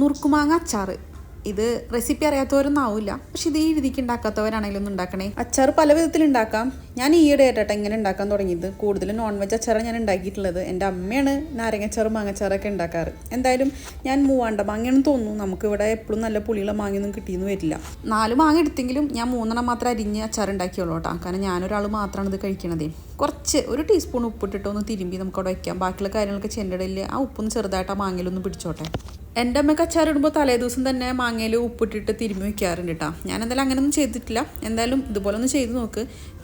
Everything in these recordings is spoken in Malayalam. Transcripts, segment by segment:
നുറുക്കുമാങ്ങ അച്ചാറ് ഇത് റെസിപ്പി അറിയാത്തവരൊന്നും ആവില്ല പക്ഷെ ഇത് ഈ രീതിക്ക് ഉണ്ടാക്കാത്തവരാണെങ്കിലും ഒന്ന് ഉണ്ടാക്കണേ. അച്ചാർ പല വിധത്തിൽ ഉണ്ടാക്കാം. ഞാൻ ഈയിടെ ആയിട്ടാണ് ഇങ്ങനെ ഉണ്ടാക്കാൻ തുടങ്ങിയത്. കൂടുതൽ നോൺ വെജ് അച്ചാറാണ് ഞാൻ ഉണ്ടാക്കിയിട്ടുള്ളത്. എന്റെ അമ്മയാണ് നാരങ്ങച്ചാറും മാങ്ങച്ചാറൊക്കെ ഉണ്ടാക്കാറ്. എന്തായാലും ഞാൻ മൂവാണ്ട മാങ്ങയാണെന്ന് തോന്നുന്നു. നമുക്ക് ഇവിടെ എപ്പോഴും നല്ല പുളിയുള്ള മാങ്ങയൊന്നും കിട്ടിയെന്ന് വരില്ല. നാല് മാങ്ങ എടുത്തെങ്കിലും ഞാൻ മൂന്നെണ്ണം മാത്രം അരിഞ്ഞ് അച്ചാർ ഉണ്ടാക്കിയുള്ളൂ കേട്ടോ. കാരണം ഞാനൊരാൾ മാത്രമാണ് ഇത് കഴിക്കണതേ. കുറച്ച് ഒരു ടീസ്പൂൺ ഉപ്പിട്ടിട്ട് ഒന്ന് തിരുമ്പി നമുക്ക് അവിടെ വയ്ക്കാം ബാക്കിയുള്ള കാര്യങ്ങളൊക്കെ ചെണ്ടിടയിൽ ആ ഉപ്പൊന്ന് ചെറുതായിട്ട് ആ മാങ്ങയിലൊന്ന് പിടിച്ചോട്ടെ. എന്റെ അമ്മയ്ക്ക് അച്ചാറിടുമ്പോൾ തലേ ദിവസം തന്നെ മാങ്ങയിൽ ഉപ്പിട്ടിട്ട് തിരുമ്മി വയ്ക്കാറുണ്ട് കേട്ടോ ഞാൻ എന്തായാലും അങ്ങനെയൊന്നും ചെയ്തിട്ടില്ല. എന്തായാലും ഇതുപോലെ ഒന്ന് ചെയ്ത് നോക്ക്.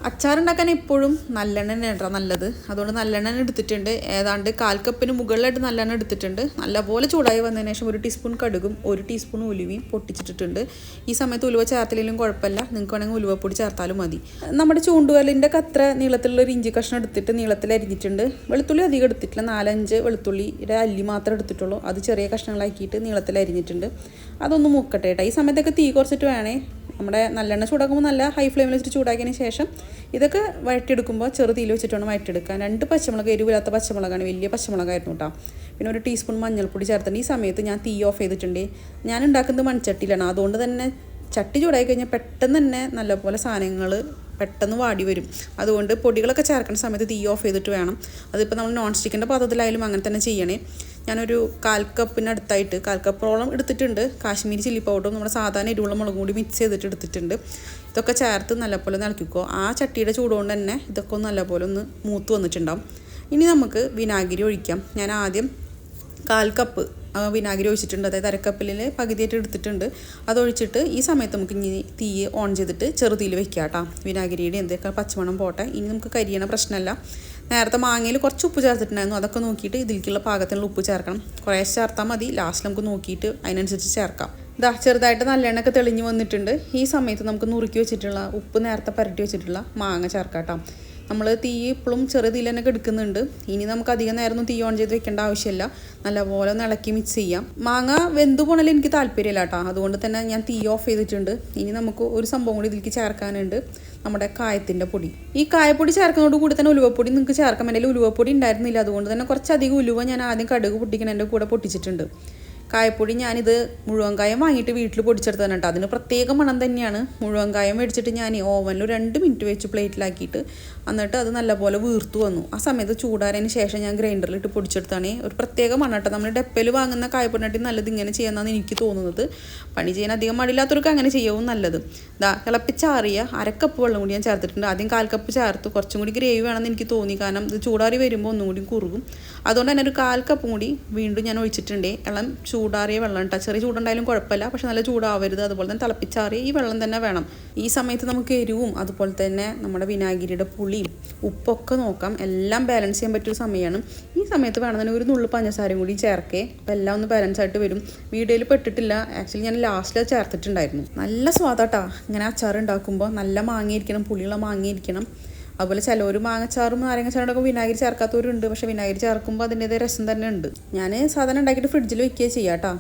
അച്ചാറുണ്ടാക്കാൻ എപ്പോഴും നല്ലെണ്ണ കേട്ടോ നല്ലത്. അതുകൊണ്ട് നല്ലെണ്ണ എടുത്തിട്ടുണ്ട്. ഏതാണ്ട് കാൽ കപ്പിന് മുകളിലായിട്ട് നല്ലെണ്ണ എടുത്തിട്ടുണ്ട്. നല്ലപോലെ ചൂടായി വന്നതിന് ശേഷം ഒരു ടീസ്പൂൺ കടുകും ഒരു ടീസ്പൂൺ ഉലുവയും പൊട്ടിച്ചിട്ടിട്ടുണ്ട്. ഈ സമയത്ത് ഉലുവ ചേർത്തില്ലെങ്കിലും കുഴപ്പമില്ല. നിങ്ങൾക്ക് വേണമെങ്കിൽ ഉലുവപ്പൊടി ചേർത്താലും മതി. നമ്മുടെ ചൂണ്ടുവലിന്റെ കത്ര നീളത്തിലുള്ള ഒരു ഇഞ്ചി കഷ്ണം എടുത്തിട്ട് നീളത്തിൽ അരിഞ്ഞിട്ടുണ്ട്. വെളുത്തുള്ളി അധികം എടുത്തിട്ടില്ല. നാലഞ്ച് വെളുത്തുള്ളിയുടെ അല്ലി മാത്രമേ എടുത്തിട്ടുള്ളൂ. അത് ചെറിയ കഷ്ണങ്ങളാക്കിയിട്ട് നീളത്തിൽ അരിഞ്ഞിട്ടുണ്ട്. അതൊന്ന് മുക്കട്ടെ കേട്ടോ. ഈ സമയത്തൊക്കെ തീ കുറച്ചിട്ട് വേണേ. നമ്മുടെ നല്ലെണ്ണ ചൂടാക്കുമ്പോൾ നല്ല ഹൈ ഫ്ലെയിമിൽ വെച്ചിട്ട് ചൂടാക്കിയതിന് ശേഷം ഇതൊക്കെ വഴറ്റിയെടുക്കുമ്പോൾ ചെറു തീയിൽ വെച്ചിട്ട് വേണം വഴറ്റിയെടുക്കാൻ രണ്ട് പച്ചമുളക് എരിവില്ലാത്ത പച്ചമുളകാണ്. വലിയ പച്ചമുളകായിരുന്നു കേട്ടോ. പിന്നെ ഒരു ടീസ്പൂൺ മഞ്ഞൾപ്പൊടി ചേർത്തിട്ട് ഈ സമയത്ത് ഞാൻ തീ ഓഫ് ചെയ്തിട്ടുണ്ട്. ഞാൻ ഉണ്ടാക്കുന്നത് മൺചട്ടിയിലാണ്. അതുകൊണ്ട് തന്നെ ചട്ടി ചൂടായി കഴിഞ്ഞാൽ പെട്ടെന്ന് തന്നെ നല്ലപോലെ സാധനങ്ങൾ പെട്ടെന്ന് വാടി വരും. അതുകൊണ്ട് പൊടികളൊക്കെ ചേർക്കുന്ന സമയത്ത് തീ ഓഫ് ചെയ്തിട്ട് വേണം. അതിപ്പോൾ നമ്മൾ നോൺ സ്റ്റിക്കിന്റെ പാത്രത്തിലായാലും അങ്ങനെ തന്നെ ചെയ്യണേ. ഞാനൊരു കാൽ കപ്പിന് അടുത്തായിട്ട് കാൽ എടുത്തിട്ടുണ്ട്. കാശ്മീരി ചില്ലി പൗഡറും നമ്മുടെ സാധാരണ എരിവുള്ള മുളകും കൂടി മിക്സ് ചെയ്തിട്ട് എടുത്തിട്ടുണ്ട്. ഇതൊക്കെ ചേർത്ത് നല്ലപോലെ നിളക്കിക്കോ ആ ചട്ടിയുടെ ചൂടുകൊണ്ട് തന്നെ ഇതൊക്കെ ഒന്ന് നല്ലപോലെ ഒന്ന് മൂത്ത് വന്നിട്ടുണ്ടാവും. ഇനി നമുക്ക് വിനാഗിരി ഒഴിക്കാം. ഞാൻ ആദ്യം കാൽ കപ്പ് വിനാഗിരി ഒഴിച്ചിട്ടുണ്ട്. അതായത് അരക്കപ്പലിൽ പകുതിയായിട്ട് എടുത്തിട്ടുണ്ട്. അതൊഴിച്ചിട്ട് ഈ സമയത്ത് നമുക്ക് ഇനി തീ ഓൺ ചെയ്തിട്ട് ചെറുതീയിൽ വെക്കുക കേട്ടോ വിനാഗിരിയുടെ എന്തൊക്കെ പച്ചമണം പോട്ടെ. ഇനി നമുക്ക് കരിയണ പ്രശ്നമല്ല. നേരത്തെ മാങ്ങയിൽ കുറച്ച് ഉപ്പ് ചേർത്തിട്ടുണ്ടായിരുന്നു. അതൊക്കെ നോക്കിയിട്ട് ഇതിലേക്കുള്ള പാകത്തിനുള്ള ഉപ്പ് ചേർക്കണം. കുറേശ്ശെ ചേർത്താൽ മതി. ലാസ്റ്റ് നമുക്ക് നോക്കിയിട്ട് അതിനനുസരിച്ച് ചേർക്കാം. ഇതാ ചെറുതായിട്ട് നല്ലെണ്ണൊക്കെ തെളിഞ്ഞ് വന്നിട്ടുണ്ട്. ഈ സമയത്ത് നമുക്ക് നുറുക്കി വെച്ചിട്ടുള്ള ഉപ്പ് നേരത്തെ പരട്ടി വെച്ചിട്ടുള്ള മാങ്ങ ചേർക്കാം കേട്ടോ നമ്മൾ തീ ഇപ്പോഴും ചെറിയ തീയിൽ തന്നെ എടുക്കുന്നുണ്ട് ഇനി നമുക്ക് അധികം നേരം തീ ഓൺ ചെയ്ത് വെക്കേണ്ട ആവശ്യമില്ല നല്ലപോലെ ഇളക്കി മിക്സ് ചെയ്യാം. മാങ്ങ വെന്തു പോണൽ എനിക്ക് താല്പര്യമില്ല കേട്ടോ അതുകൊണ്ട് തന്നെ ഞാൻ തീ ഓഫ് ചെയ്തിട്ടുണ്ട്. ഇനി നമുക്ക് ഒരു സംഭവം കൂടി ഇതിലേക്ക് ചേർക്കാനുണ്ട്. നമ്മുടെ കായത്തിന്റെ പൊടി. ഈ കായപ്പൊടി ചേർക്കുന്നതോട് കൂടി തന്നെ ഉലുവപ്പൊടി നിങ്ങൾക്ക് ചേർക്കാൻ വേണ്ടി ഉലുവപ്പൊടി ഉണ്ടായിരുന്നില്ല. അതുകൊണ്ട് തന്നെ കുറച്ചധികം ഉലുവ ഞാൻ ആദ്യം കടുക് പൊട്ടിക്കുന്നതിന്റെ കൂടെ പൊട്ടിച്ചിട്ടുണ്ട്. കായപ്പൊടി ഞാനിത് മുഴുവൻ കായം വാങ്ങിയിട്ട് വീട്ടിൽ പൊടിച്ചെടുത്തതാണ് കേട്ടോ. അതിന് പ്രത്യേക മണം തന്നെയാണ്. മുഴുവൻ കായം മേടിച്ചിട്ട് ഞാൻ ഓവനിൽ രണ്ട് മിനിറ്റ് വെച്ച് പ്ലേറ്റിലാക്കിയിട്ട് എന്നിട്ട് അത് നല്ലപോലെ വീർത്തു വന്നു. ആ സമയത്ത് ചൂടാറിയതിന് ശേഷം ഞാൻ ഗ്രൈൻഡറിൽ ഇട്ട് പൊടിച്ചെടുത്താണ്. ഒരു പ്രത്യേക മണം കേട്ടോ. നമ്മൾ ഡെപ്പയിൽ വാങ്ങുന്ന കായപ്പൊടിനാട്ടി നല്ലത് ഇങ്ങനെ ചെയ്യാമെന്നാണ് എനിക്ക് തോന്നുന്നത്. പണി ചെയ്യാൻ അധികം മടിയില്ലാത്തവർക്ക് അങ്ങനെ ചെയ്യാവും നല്ലത്. ദാ തിളപ്പിച്ചാറിയ അരക്കപ്പ് വെള്ളം കൂടി ഞാൻ ചേർത്തിട്ടുണ്ട്. ആദ്യം കാൽ കപ്പ് ചേർത്ത്. കുറച്ചും കൂടി ഗ്രേവി വേണമെന്ന് എനിക്ക് തോന്നി. കാരണം ഇത് ചൂടാറി വരുമ്പോൾ ഒന്നും കൂടി കുറുകും. അതുകൊണ്ട് തന്നെ ഒരു കാൽ കപ്പും കൂടി വീണ്ടും ഞാൻ ഒഴിച്ചിട്ടുണ്ട്. ഇളം ചൂടാറിയ വെള്ളം കേട്ടോ ചെറിയ ചൂടുണ്ടായാലും കുഴപ്പമില്ല പക്ഷെ നല്ല ചൂടാവരുത്. അതുപോലെ തന്നെ തിളപ്പിച്ചാറിയ ഈ വെള്ളം തന്നെ വേണം. ഈ സമയത്ത് നമുക്ക് എരിവും അതുപോലെ തന്നെ നമ്മുടെ വിനാഗിരിയുടെ പുളിയും ഉപ്പൊക്കെ നോക്കാം. എല്ലാം ബാലൻസ് ചെയ്യാൻ പറ്റിയ സമയമാണ്. ഈ സമയത്ത് വേണമെന്നുണ്ടെങ്കിൽ ഒരു നുള്ളു പഞ്ചസാരയും കൂടി ചേർക്കേ. അപ്പോൾ എല്ലാം ഒന്ന് ബാലൻസ് ആയിട്ട് വരും. വീഡിയോയിൽ പെട്ടിട്ടില്ല. ആക്ച്വലി ഞാൻ ലാസ്റ്റിൽ ചേർത്തിട്ടുണ്ടായിരുന്നു. നല്ല സ്വാദാട്ടാ. ഇങ്ങനെ അച്ചാർ ഉണ്ടാക്കുമ്പോൾ നല്ല മാങ്ങിയിരിക്കണം പുളിയുള്ള മാങ്ങയിരിക്കണം. അതുപോലെ ചിലവർ മാങ്ങച്ചാറും നാരങ്ങച്ചാറും വിനാഗിരി ചേർക്കാത്തവരുണ്ട്. പക്ഷേ വിനാഗിരി ചേർക്കുമ്പോൾ അതിന്റെതായ രസം തന്നെ ഉണ്ട്. ഞാൻ സാധാരണ ഉണ്ടാക്കിയിട്ട് ഫ്രിഡ്ജിൽ വയ്ക്കുകയാണ് ചെയ്യാം കേട്ടോ